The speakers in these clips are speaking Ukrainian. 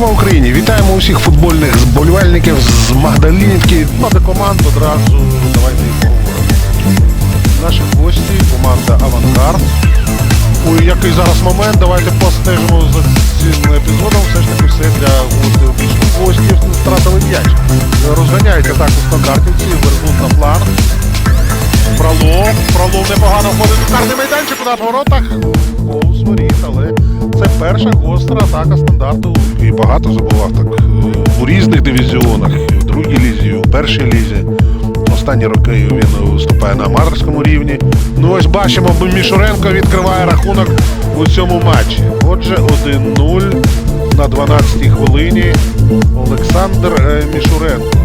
Слава Україні! Вітаємо усіх футбольних зболівальників з Магдалінівки. Мати команд одразу давайте і поговоримо. Наші гості, команда Авангард. У який зараз момент, давайте постежимо за цим епізодом. Все ж таки все для гостів гостів втратили м'яч. Розганяють атаку стандартівці, Вергун на план. Фролов. Фролов непогано входить у карний майданчик на воротах. Повз воріт, але це перша гостра атака стандарту. І багато забував так. е, У різних дивізіонах, другій лізі, у першій лізі. Останні роки він виступає на аматорському рівні. Ну ось бачимо, Мішуренко відкриває рахунок у цьому матчі. Отже, 1-0 на 12-й хвилині. Олександр е, Мішуренко.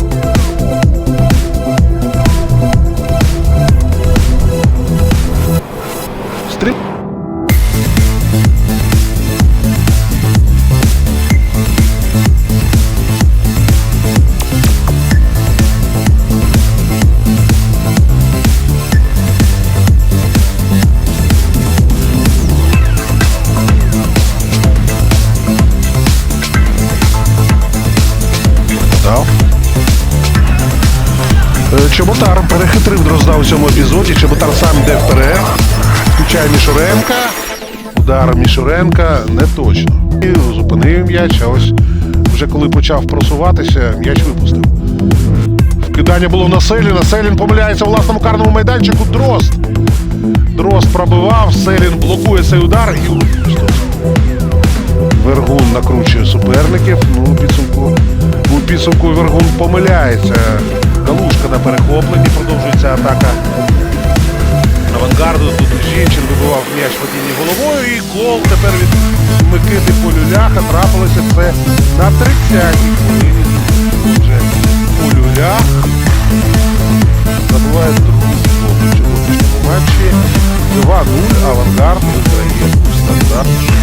Чоботар перехитрив Дрозда у цьому епізоді. Чоботар сам йде вперед. Включає Мішуренка. Удар Мішуренка не точно. І зупинив м'яч, а ось вже коли почав просуватися, м'яч випустив. Вкидання було на Селіна. Селін помиляється у власному карному майданчику. Дрозд. Дрозд пробивав, Селін блокує цей удар і Вергун накручує суперників. Ну, підсумку, у підсумку Вергун помиляється. Перехопленні, продовжується атака авангарду. Тут Жінчин вибивав м'яч падінні головою і гол тепер від Микити Полюляха. Трапилося це на 30-й хвилині. Вже Полюлях забуває другий гол у сьогоднішньому матчі. 2-0 авангард виграє у стандарт.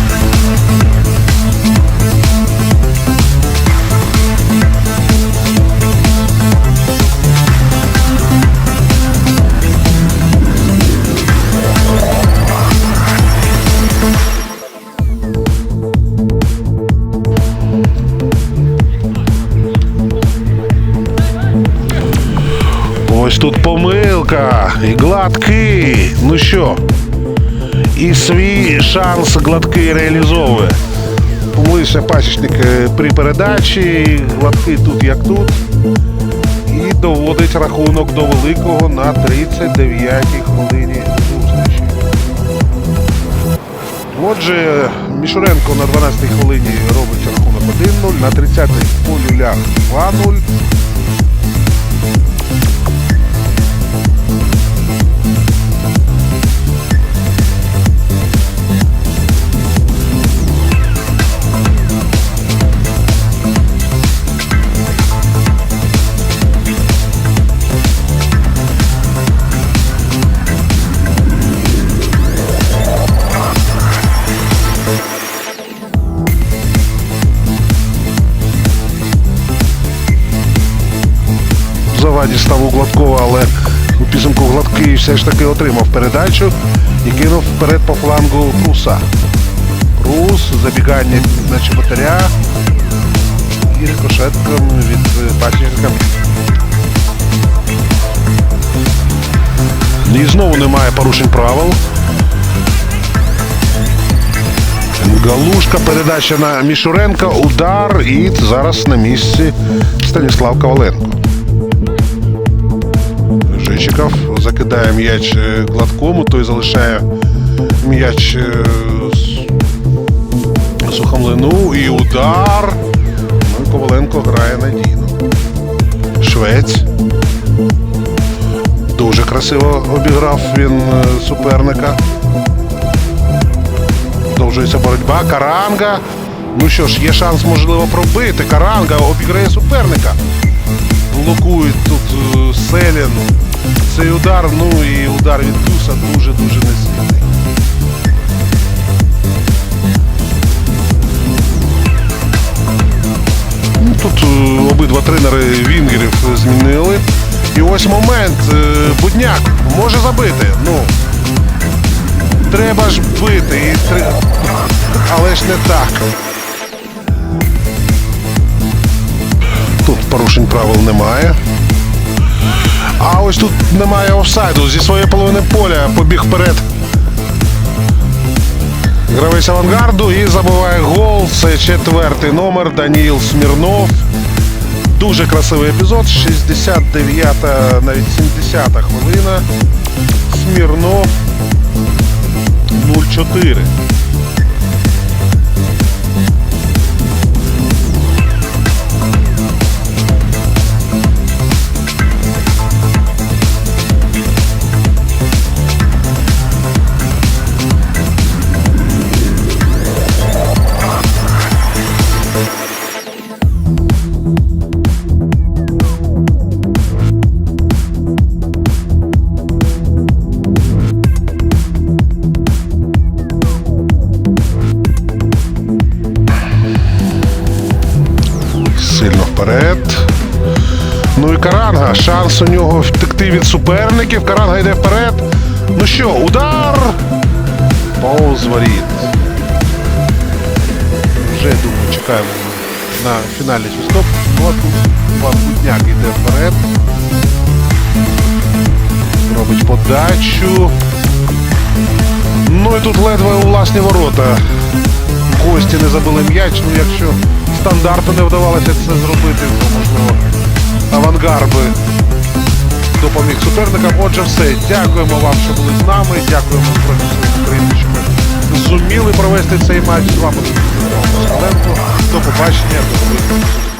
Ось тут помилка. І гладкий. Ну що? І свій шанс гладкий реалізовує. Помилився пасічник е, при передачі. Гладкий тут як тут. І доводить рахунок до великого на 39-й хвилині зустрічі. Отже, Мішуренко на 12-й хвилині робить рахунок 1-0, на 30-й полюлях 2-0. Заваді став у Гладкова, але у підсумку Гладкий все ж таки отримав передачу і кинув вперед по флангу Пруса. Прус, забігання на Чеботаря і рикошетком від пасічника. І знову немає порушень правил. Галушка, передача на Мішуренка, удар і зараз на місці Станіслав Коваленко. Жичиков закидає м'яч е, гладкому, той залишає м'яч е, сухомлину і удар. Ну, і Коваленко грає надійно. Швець. Дуже красиво обіграв він е, суперника. Продовжується боротьба. Каранга. Ну що ж, є шанс, можливо, пробити. Каранга обіграє суперника. блокують тут Селін. Цей удар, ну і удар від Куса дуже-дуже несильний. Ну, Тут е, обидва тренери Вінгерів змінили. І ось момент. е, Будняк може забити. Ну, треба ж бити. І Але ж не так. Тут порушень правил немає. А ось тут немає офсайду. Зі своєї половини поля побіг вперед. Гравець авангарду і забиває гол. Це четвертий номер Даніїл Смірнов. Дуже красивий епізод. 69-та, навіть 70-та хвилина. Смірнов 0-4. У нього втекти від суперників. Каранга йде вперед. Ну що, удар! Повз воріт. Вже думаю, чекаємо на фінальний свисток. Будняк йде вперед. Робить подачу. Ну і тут ледве у власні ворота. Гості не забили м'яч. Ну якщо стандарту не вдавалося це зробити, то можливо авангар би допоміг суперникам. Отже, все. Дякуємо вам, що були з нами. Дякуємо українцям, що ми зуміли провести цей матч. З вами До побачення, до нових